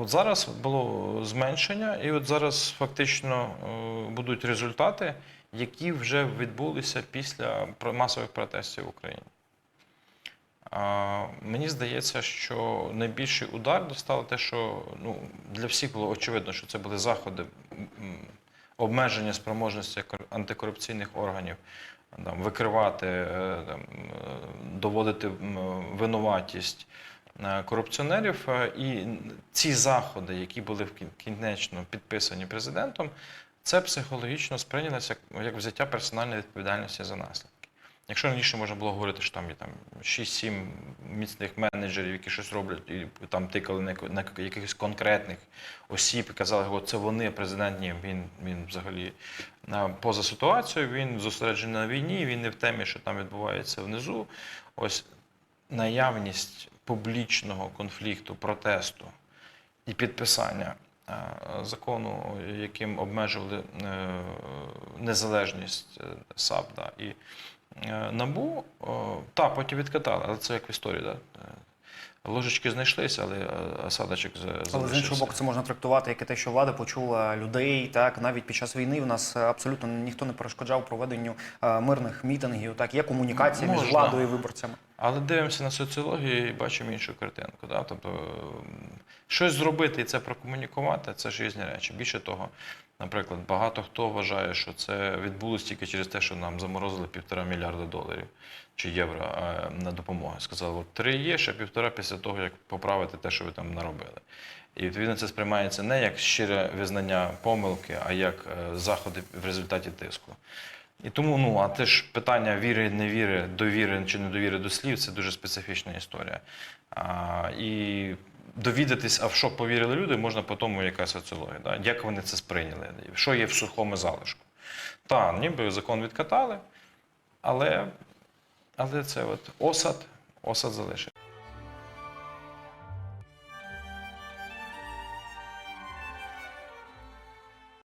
от зараз було зменшення, і от зараз фактично е, будуть результати, які вже відбулися після масових протестів в Україні. Мені здається, що найбільший удар достало те, що ну, для всіх було очевидно, що це були заходи обмеження спроможності антикорупційних органів там, викривати, е, там, е, доводити винуватість корупціонерів. Е, І ці заходи, які були кінечно підписані президентом, це психологічно сприйнялося як, взяття персональної відповідальності за наслідки. Якщо раніше можна було говорити, що там є там 6-7 міцних менеджерів, які щось роблять, і там тикали на, на якихось конкретних осіб і казали, що це вони, президент, ні, він, він взагалі поза ситуацією, він зосереджений на війні, він не в темі, що там відбувається внизу. Ось наявність публічного конфлікту, протесту і підписання е, закону, яким обмежували е, незалежність е, САП да, і НАБУ, та потім відкатали, але це як в історії. Да? Ложечки знайшлися, але е, осадочок за- Але з іншого боку, це можна трактувати як і те, що влада почула людей. Так навіть під час війни в нас абсолютно ніхто не перешкоджав проведенню мирних мітингів. Так є комунікація між владою і виборцями. Але дивимося на соціологію і бачимо іншу картинку. Да? Тобто, щось зробити і це прокомунікувати це ж різні речі. Більше того, наприклад, багато хто вважає, що це відбулося тільки через те, що нам заморозили півтора мільярда доларів чи євро е, на допомогу. Сказали, от три є, ще півтора після того, як поправити те, що ви там наробили. І відповідно це сприймається не як щире визнання помилки, а як е, заходи в результаті тиску. І тому, ну, а те ж питання віри, невіри, довіри чи недовіри до слів це дуже специфічна історія. А, і довідатись, а в що повірили люди, можна по тому, яка соціологія. Да? Як вони це сприйняли, що є в сухому залишку. Та, ніби закон відкатали, але, але це от осад, осад залишив.